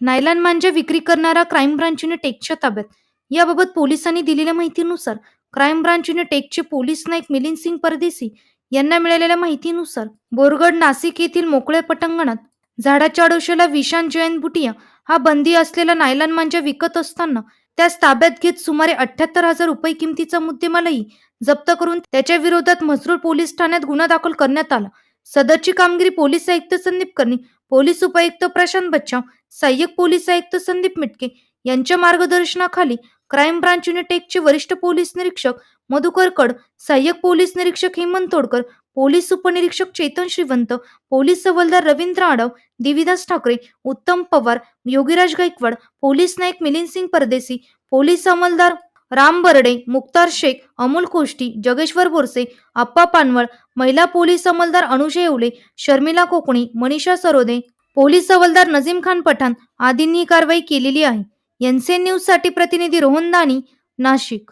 Nylon मांजा विक्री करणारा क्राईम ब्रांच युनिट टेकच्या ताब्यात. याबाबत पोलिसांनी दिलेल्या माहितीनुसार क्राईम ब्रांच युनिट टेकचे पोलीस नाईक मिलिंद सिंग परदेसी यांना मिळालेल्या माहितीनुसार बोरगड नाशिक येथील मोकळ्या पटांगणात झाडाच्या अडोशाला विशांत जयंत बुटिया हा बंदी असलेला नायलॉन मांजा विकत असताना त्यास ताब्यात घेत सुमारे अठ्याहत्तर हजार रुपये किमतीचा मुद्देमालही जप्त करून त्याच्या विरोधात म्हसरूळ पोलीस ठाण्यात गुन्हा दाखल करण्यात आला. सदरची कामगिरी पोलीस आयुक्त संदीप कर्णी पोलीस उपायुक्त प्रशांत बच्चाव सहाय्यक पोलीस आयुक्त संदीप मिटके यांच्या मार्गदर्शनाखाली क्राईम ब्रांच युनिट एकचे वरिष्ठ पोलीस निरीक्षक मधुकर कड सहाय्यक पोलीस निरीक्षक हेमंत तोडकर पोलीस उपनिरीक्षक चेतन श्रीवंत पोलीस हवालदार रवींद्र आडव देविदास ठाकरे उत्तम पवार योगीराज गायकवाड पोलीस नाईक मिलिंद सिंग परदेसी पोलीस अंमलदार राम बर्डे मुक्तार शेख अमोल कोष्टी जगेश्वर बोरसे आप्पा पानवळ महिला पोलीस अंमलदार अनुजय येवले शर्मिला कोकणी मनीषा सरोदे पोलीस हवालदार नजीम खान पठाण आदींनी कारवाई केलेली आहे. एनसीएन न्यूजसाठी प्रतिनिधी रोहन दानी नाशिक.